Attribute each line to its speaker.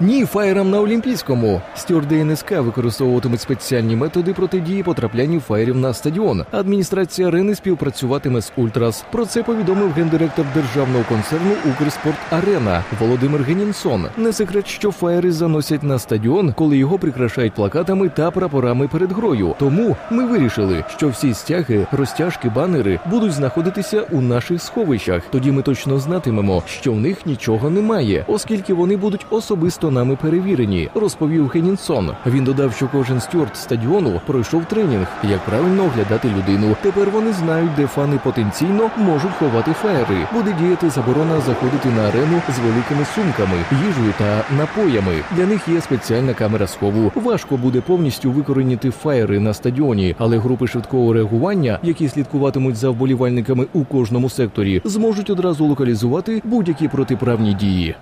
Speaker 1: Ні, фаєрам на Олімпійському. Стюарди НСК використовуватимуть спеціальні методи протидії потраплянню фаєрів на стадіон. Адміністрація арени співпрацюватиме з Ультрас. Про це повідомив гендиректор державного концерну Укрспорт Арена Володимир Генінсон. Не секрет, що фаєри заносять на стадіон, коли його прикрашають плакатами та прапорами перед грою. Тому ми вирішили, що всі стяги, розтяжки, банери будуть знаходитися у наших сховищах. Тоді ми точно знатимемо, що в них нічого немає, оскільки вони будуть особисто нами перевірені, розповів Генінсон. Він додав, що кожен стюард стадіону пройшов тренінг, як правильно оглядати людину. Тепер вони знають, де фани потенційно можуть ховати фаєри. Буде діяти заборона заходити на арену з великими сумками, їжею та напоями. Для них є спеціальна камера схову. Важко буде повністю викорінити фаєри на стадіоні, але групи швидкого реагування, які слідкуватимуть за вболівальниками у кожному секторі, зможуть одразу локалізувати будь-які протиправні дії.